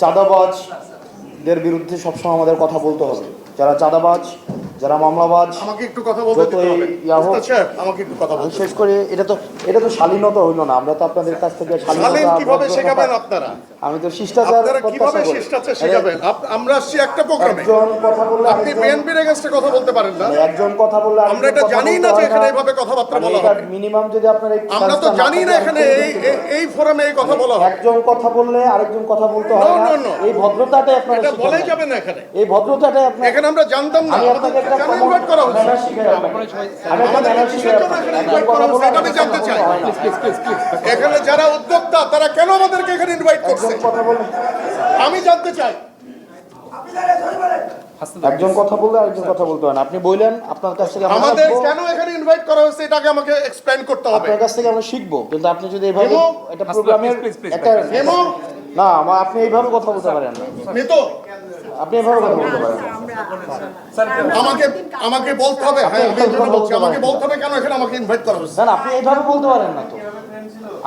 চাঁদাবাজদের বিরুদ্ধে সবসময় আমাদের কথা বলতে হবে। যারা চাঁদাবাজ যারা মামলাবাজ আমাকে একটু কথা বলতে আমাকে একটু কথা বলতে বিশেষ করে এটা তো এটা তো শালীনতা হইল না। আমরা তো আপনাদের কাছ থেকে শালীন কীভাবে শেখাবেন আপনারা? আমি তো শিষ্টাচার আপনারা কীভাবে শিষ্টাচার শেখাবেন? আমরা আসছি একটা প্রোগ্রামে। একজন কথা বললে আপনি বিএনপির এগেনস্টে কথা বলতে পারেন না। একজন কথা বললে আমরা এটা জানি না যে এখানে এইভাবে কথাবার্তা বলা হবে। মিনিমাম যদি আপনার আমরা তো জানি না এখানে এই এই- ফোরামে এই কথা বলা হবে একজন কথা বললে আরেকজন কথা বলতে হয় না. এই ভদ্রতাটাই আপনারা এটা শিখেন বলাই না। যাবে না এখানে। এই ভদ্রতাটাই আপনার এখানে আমরা জানতাম না। এখানে এটা যারা উদ্যোক্তা তারা কেন আমাদেরকে এখানে ইনভাইট করছে? কথা আমি জানতে চাই। একজন কথা বললে আরেকজন কথা বলতে হয় না। আপনি বললেন আপনার কাছ থেকে আমাদের কেন এখানে ইনভাইট করা হয়েছে এটাকে আমাকে এক্সপ্লেইন করতে হবে। আপনার কাছ থেকে আমরা শিখব কিন্তু আপনি যদি এইভাবে হেমো, একটা প্রোগ্রামের একটা। না আমা- আপনি এইভাবে কথা বলতে পারেন না। মিতু? আপনি এইভাবে কথা বলতে পারেন না। আমাকে আমাকে বলতে হবে। হ্যাঁ আমি বলছি। আমাকে বলতে হবে কেন এখানে আমাকে ইনভাইট করা হয়েছে? না আপনি এইভাবে বলতে পারেন না তো।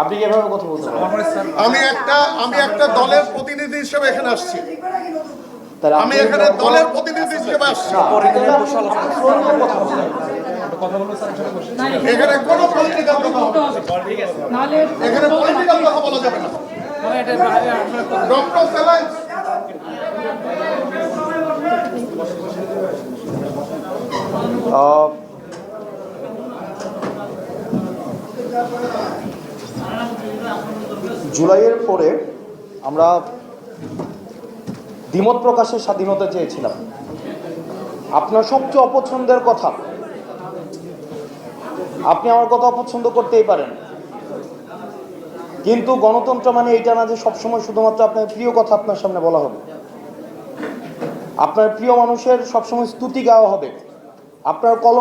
আপনি কি এভাবে কথা বলতে পারেন? আমি একটা আমি একটা দলের প্রতিনিধি হিসেবে এখানে আসছি। আমি এখানে দলের প্রতিনিধি হিসেবে আসছি। এখানে কোনো পলিটিক্যাল কথা এখানে পলিটিক্যাল কথা বলা যাবে না। ডক্টর জুলাইয়ের পরে আমরা দ্বিমত প্রকাশের স্বাধীনতা চেয়েছিলাম। আপনার সবচেয়ে অপছন্দের কথা, আপনি আমার কথা অপছন্দ করতেই পারেন। কিন্তু গণতন্ত্র মানে এইটা না যে সবসময় শুধুমাত্র আপনার প্রিয় কথা আপনার সামনে বলা হবে। আপনার প্রিয় মানুষের সবসময় স্তুতি গাওয়া হবে। আপনার কলম